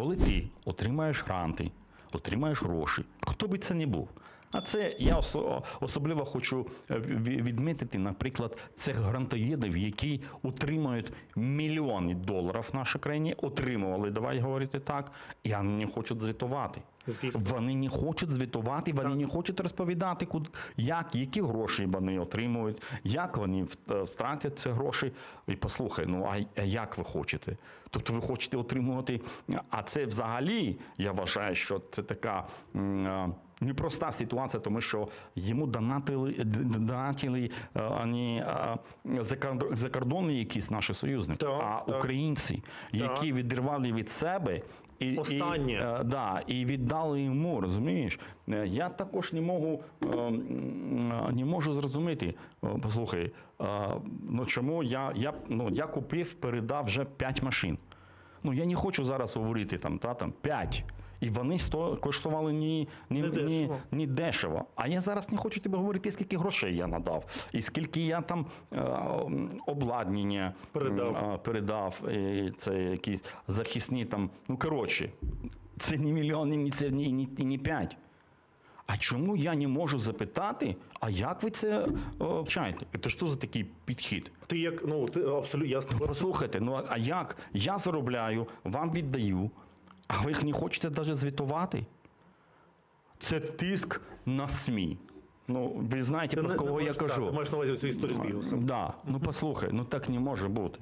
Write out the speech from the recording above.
коли ти отримаєш гранти, отримаєш гроші, хто би це не був. А це я особливо хочу е, відмітити, наприклад, цих грантоїдів, які отримують мільйони доларів в нашій країні, отримували, давай говорити так, і вони не хочуть звітувати. Звісно. Вони не хочуть звітувати, вони Так. не хочуть розповідати, куди, як, які гроші вони отримують, як вони втратять ці гроші. І послухай, ну а а як ви хочете? Тобто ви хочете отримувати. А це взагалі, я вважаю, що це така. Непроста ситуація, тому що йому донатили, донатили е, закордонні якісь наші союзники, Так, а так. українці, які відривали від себе і, Останнє. і, е, да, і віддали йому, розумієш? Е, Я також не можу, не можу зрозуміти. Послухай, ну чому я, я, ну, я купив, передав вже 5 машин. Ну я не хочу зараз говорити там, та, там 5. І вони сто, коштували ні, ні, Не ні, дешево. ні дешево. А я зараз не хочу тобі говорити, скільки грошей я надав, і скільки я там е, обладнання Передав. е, передав, і це якісь захисні там. Ну коротше, це не мільйони, ні це ні, ні, ні п'ять. А чому я не можу запитати, а як ви це е, вчаєте? Це що за такий підхід? Ти як ну ти абсолютно я з тобою Послухайте, ну а як? Я заробляю, вам віддаю, а ви їх не хочете навіть звітувати? Це тиск на СМІ. Ну, ви знаєте, про кого я так, кажу. ти маєш на увазі цю історію з бігусом. Да. Ну послухай, ну так не може бути.